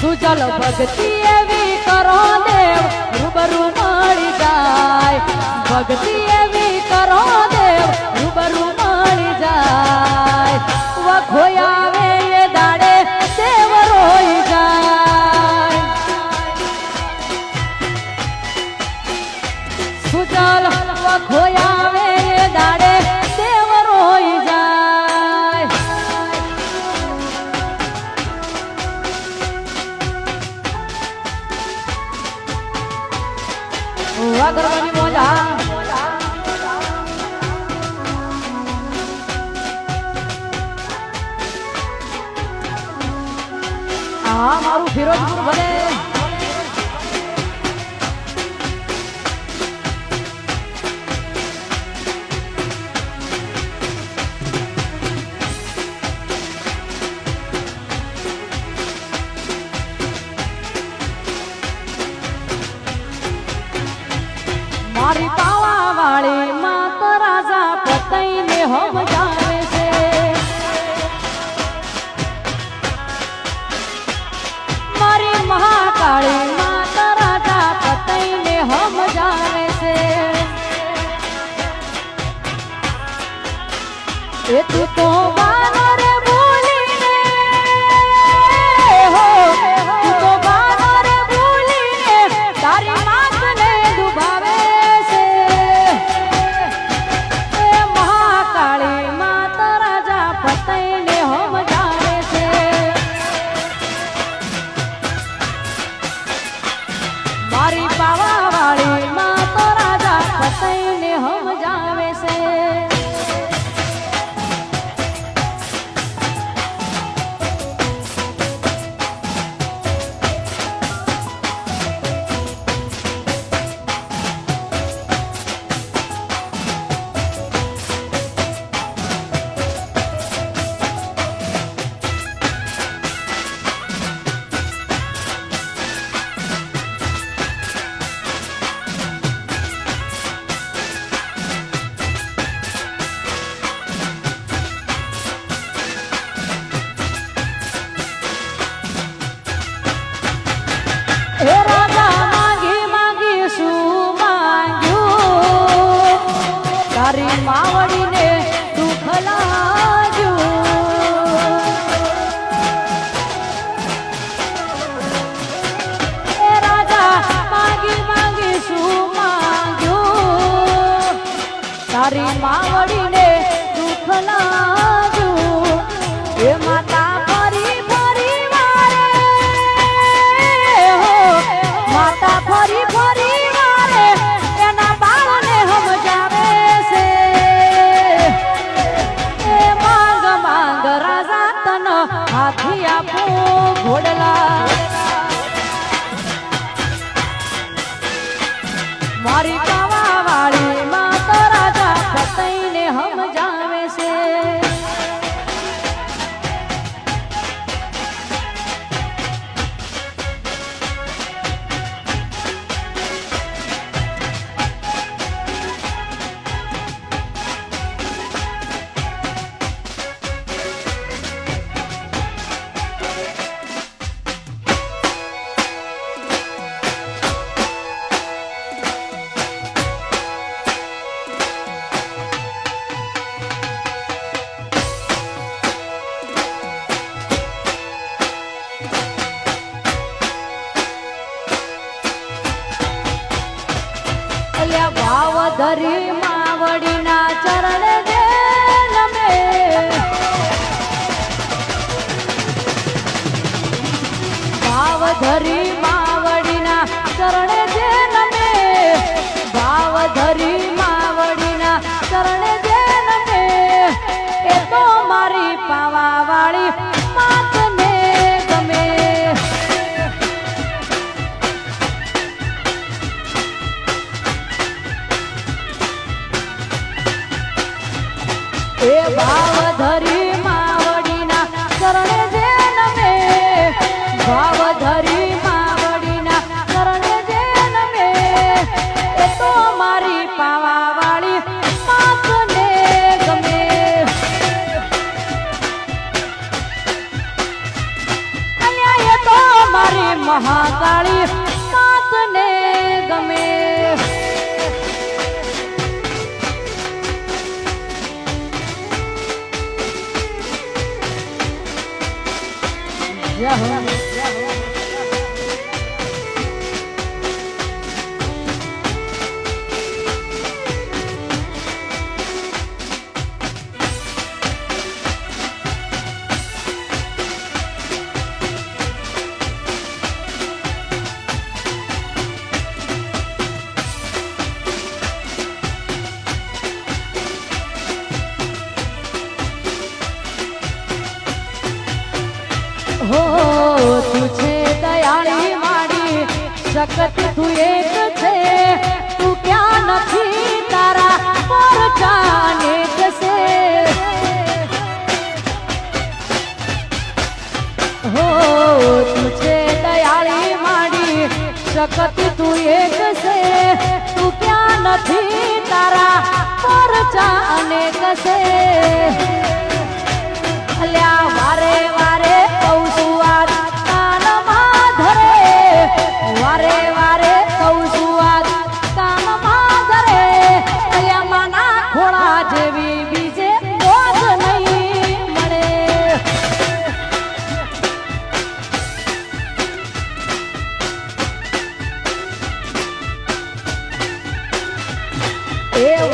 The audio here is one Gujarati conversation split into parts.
સુજલ ભક્તિ એવી કરો દેવ, રૂબરૂ મળી જાય. ભક્તિ એવી કરો દેવ, રૂબરૂ મળી જાય. વખોયા ખોયા હા મારું ફિરોજપુર ભલે મારી પાવા વાળી માત રાજા પતઈ ને હો ಮಾವಡಿ ભાવધરી માવડીના શરણે જે નમે, ભાવધરી માવડીના શરણે જે નમે, એ તો મારી પાવાવાળી માતને ગમે. એ મહાકાળી સાતને ગમે. જય सकत तू एक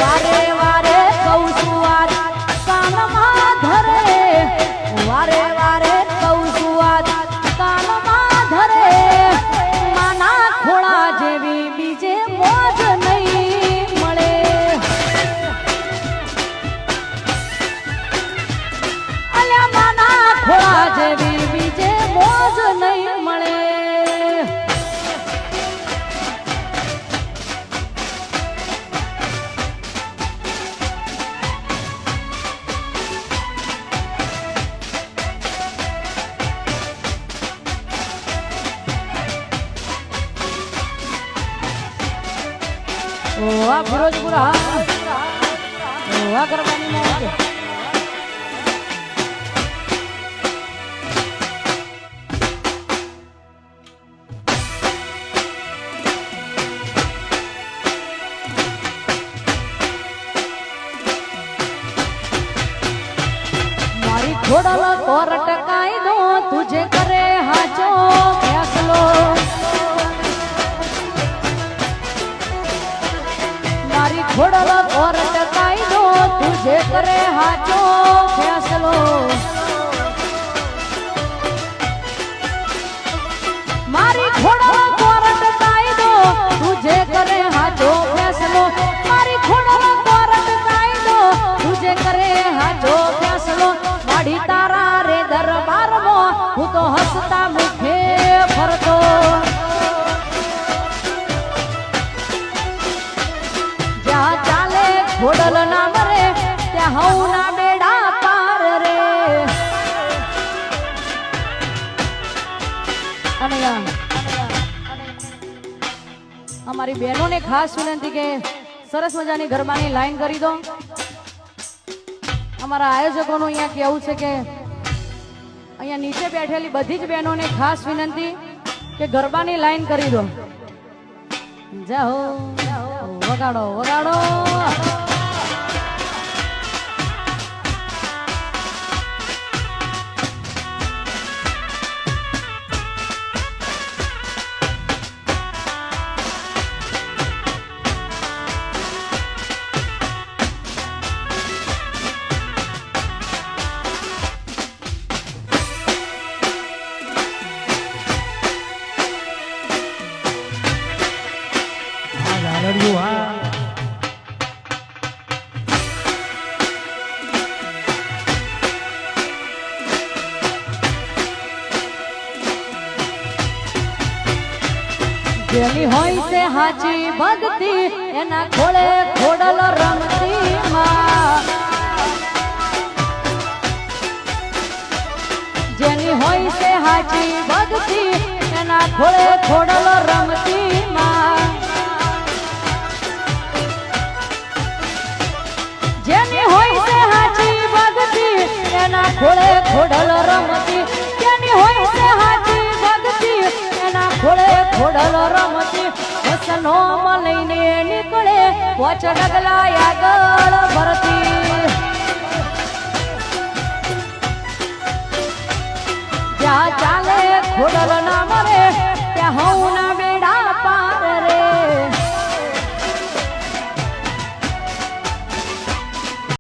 વારે ઓ ફિરોજપુરા. ફિરોજપુર. હા ઓ આ કરવાની ખોડલ કોરટ કાયદો તુજે કરે હાચો ફેસલો. મારી ખોડલ કોરટ કાયદો તુજે કરે હાચો ફેસલો. મારી ખોડલ કોરટ કાયદો તુજે કરે અમારી બહેનોને ખાસ વિનંતી કે સરસ મજાની ગરબાની લાઈન કરી દો. અમારા આયોજકોનું અહીંયા કેવું છે કે અહીંયા નીચે બેઠેલી બધી જ બહેનોને ખાસ વિનંતી કે ગરબાની લાઈન કરી દો. જાઓ, વગાડો વગાડો. જેની હોય છે હાચી ભક્તિ એના ખોળે ખોડલ રમતી માં જેની હોય છે હાચી ભક્તિ એના ખોળે ખોડલ રમતી માં જેની હોય છે હાચી ભક્તિ એના ખોળે ખોડલ રમતી, જેની હોય છે ઘોડલો રમતી વસનો લઈને નીકળે, પોચ ડગલા આગળ ભરતી જ્યાં ચાલે ઘોડલ ના મરે, ત્યાં હું ના